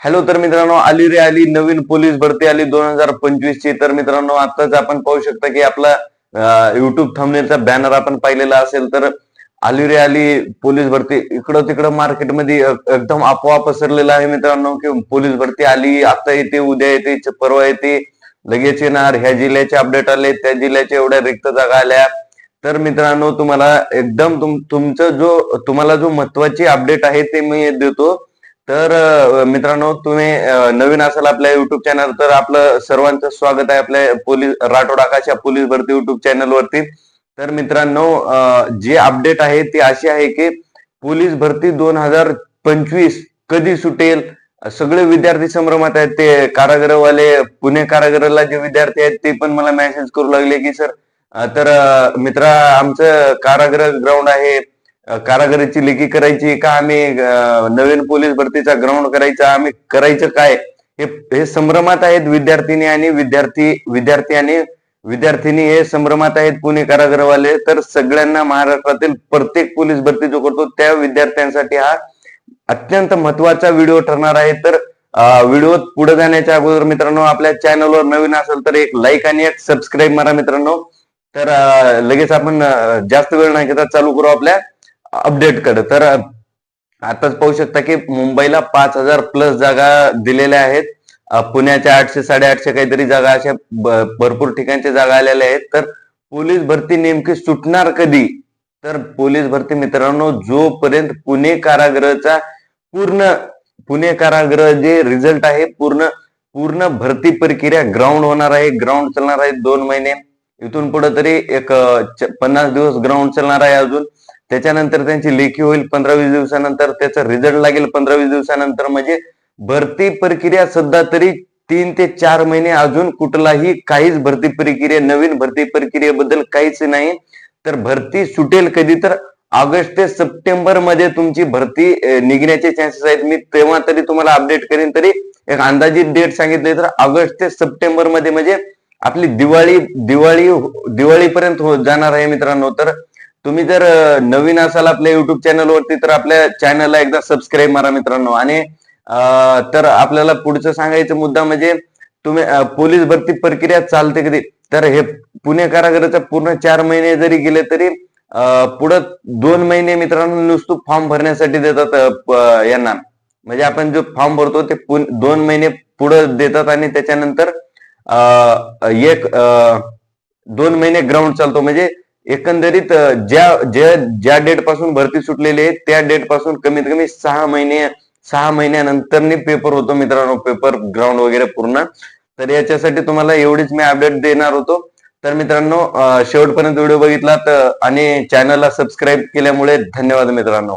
Hello तर मित्रांनो आली रे आली नवीन पोलीस भरती आली दोन हजार पंचवीस ची. तर मित्रांनो आताच आपण पाहू शकता की आपला युट्यूब थंबनेलचा बॅनर आपण पाहिलेला असेल तर आली रे आली पोलीस भरती. इकडं तिकडं मार्केटमध्ये एकदम आपोआप पसरलेला आहे मित्रांनो की पोलीस भरती आली आता येते उद्या येते परवा येते. लगेच येणार ह्या जिल्ह्याचे अपडेट आले त्या जिल्ह्याच्या एवढ्या रिक्त जागा आल्या. तर मित्रांनो तुम्हाला एकदम तुम तुमचं जो तुम्हाला जो महत्वाची अपडेट आहे ते मी देतो. तर मित्रांनो तुम्ही नवीन असाल आपल्या युट्यूब चॅनल तर आपलं सर्वांचं स्वागत आहे आपल्या पोलीस राठोड आकाशा पोलीस भरती युट्यूब चॅनल वरती. तर मित्रांनो जे अपडेट आहे ती अशी आहे की पोलीस भरती दोन हजार पंचवीस कधी सुटेल? सगळे विद्यार्थी संभ्रमात आहेत. ते कारागृहवाले पुणे कारागृहाला जे विद्यार्थी आहेत ते पण मला मेसेज करू लागले की सर तर मित्रा आमचं कारागृह ग्राउंड आहे. कारागिरीची लेखी करायची का आम्ही नवीन पोलीस भरतीचा ग्राउंड करायचा आम्ही करायचं काय? हे हे संभ्रमात आहेत विद्यार्थिनी आणि विद्यार्थी विद्यार्थी आणि विद्यार्थिनी हे संभ्रमात आहेत पुणे कारागृहवाले. तर सगळ्यांना महाराष्ट्रातील प्रत्येक पोलीस भरती जो करतो त्या विद्यार्थ्यांसाठी हा अत्यंत महत्त्वाचा व्हिडिओ ठरणार आहे. तर व्हिडिओ पुढे जाण्याच्या अगोदर मित्रांनो आपल्या चॅनलवर नवीन असेल तर एक लाईक आणि एक सबस्क्राईब मारा मित्रांनो. तर लगेच आपण जास्त वेळ नाही घेता चालू करू आपल्या अपडेट कर तर आताच पाहू शकता की मुंबईला पाच हजार प्लस जागा दिलेल्या आहेत. पुण्याच्या आठशे साडेआठशे काहीतरी जागा अशा भरपूर ठिकाणच्या जागा आलेल्या आहेत. तर पोलीस भरती नेमकी सुटणार कधी? तर पोलीस भरती मित्रांनो जोपर्यंत पुणे कारागृहाचा पूर्ण पुणे कारागृह जे रिझल्ट आहे पूर्ण पूर्ण भरती प्रक्रिया ग्राउंड होणार आहे. ग्राउंड चालणार आहे दोन महिने. इथून पुढे तरी एक पन्नास दिवस ग्राउंड चालणार आहे अजून. त्याच्यानंतर त्यांची लेखी होईल पंधरा वीस दिवसानंतर त्याचा रिझल्ट लागेल पंधरा वीस दिवसानंतर. म्हणजे भरती प्रक्रिया सध्या तरी तीन ते चार महिने अजून कुठलाही काहीच भरती प्रक्रिया नवीन भरती प्रक्रियेबद्दल काहीच नाही. तर भरती सुटेल कधी तर ऑगस्ट ते सप्टेंबरमध्ये तुमची भरती निघण्याचे चान्सेस आहेत. मी तेव्हा तरी तुम्हाला अपडेट करेन. तरी एक अंदाजित डेट सांगितली तर ऑगस्ट ते सप्टेंबरमध्ये म्हणजे आपली दिवाळी दिवाळी दिवाळीपर्यंत हो जाणार आहे मित्रांनो. तर तुम्ही जर नवीन असाल आपल्या युट्यूब चॅनल वरती तर आपल्या चॅनलला एकदा सबस्क्राईब मारा मित्रांनो. आणि तर आपल्याला पुढचं सांगायचं मुद्दा म्हणजे तुम्ही पोलीस भरती प्रक्रिया चालते कधी? तर हे पुणे कारागृहाचा पूर्ण चार महिने जरी गेले तरी पुढं दोन महिने मित्रांनो नुसतं फॉर्म भरण्यासाठी देतात यांना. म्हणजे आपण जो फॉर्म भरतो ते दोन महिने पुढे देतात आणि त्याच्यानंतर अ, एक दोन महिने ग्राउंड चालतो. म्हणजे एकंदरीत ज्या ज्या ज्या डेटपासून भरती सुटलेली आहे त्या डेटपासून कमीत कमी सहा महिने सहा महिन्यानंतर पेपर होतो मित्रांनो. पेपर ग्राउंड वगैरे पूर्ण. तर याच्यासाठी तुम्हाला एवढीच मी अपडेट देणार होतो. तर मित्रांनो शेवटपर्यंत व्हिडिओ बघितलात आणि चॅनलला सबस्क्राईब केल्यामुळे धन्यवाद मित्रांनो.